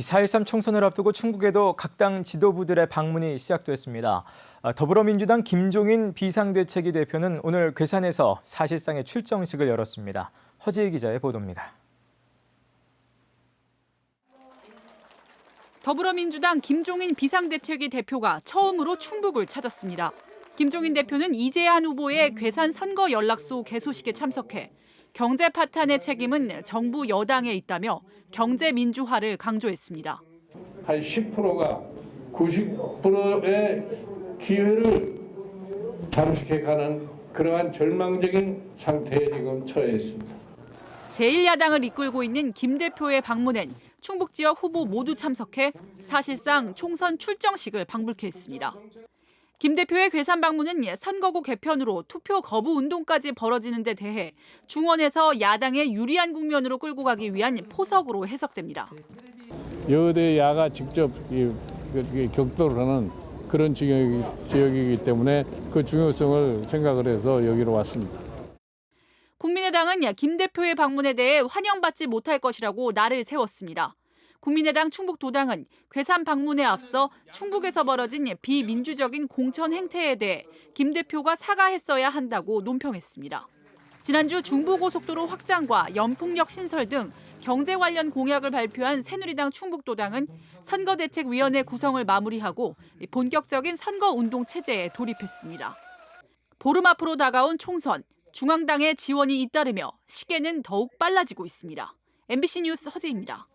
4.13 총선을 앞두고 충북에도 각 당 지도부들의 방문이 시작됐습니다. 아, 더불어민주당 김종인 비상대책위 대표는 오늘 괴산에서 사실상의 출정식을 열었습니다. 허지희 기자의 보도입니다. 더불어민주당 김종인 비상대책위 대표가 처음으로 충북을 찾았습니다. 김종인 대표는 이재한 후보의 괴산 선거 연락소 개소식에 참석해 경제 파탄의 책임은 정부 여당에 있다며 경제 민주화를 강조했습니다. 한 10%가 90%의 기회를 잠식해 가는 그러한 절망적인 상태에 지금 처해 있습니다. 제1야당을 이끌고 있는 김 대표의 방문엔 충북 지역 후보 모두 참석해 사실상 총선 출정식을 방불케 했습니다. 김 대표의 괴산 방문은 선거구 개편으로 투표 거부 운동까지 벌어지는 데 대해 중원에서 야당의 유리한 국면으로 끌고 가기 위한 포석으로 해석됩니다. 여대야가 직접 이, 그, 이 격돌을 하는 그런 지역이, 지역이기 때문에 그 중요성을 생각을 해서 여기로 왔습니다. 국민의당은 김 대표의 방문에 대해 환영받지 못할 것이라고 날을 세웠습니다. 국민의당 충북도당은 괴산 방문에 앞서 충북에서 벌어진 비민주적인 공천 행태에 대해 김 대표가 사과했어야 한다고 논평했습니다. 지난주 중부고속도로 확장과 연풍역 신설 등 경제 관련 공약을 발표한 새누리당 충북도당은 선거대책위원회 구성을 마무리하고 본격적인 선거운동 체제에 돌입했습니다. 보름 앞으로 다가온 총선, 중앙당의 지원이 잇따르며 시계는 더욱 빨라지고 있습니다. MBC 뉴스 허재입니다.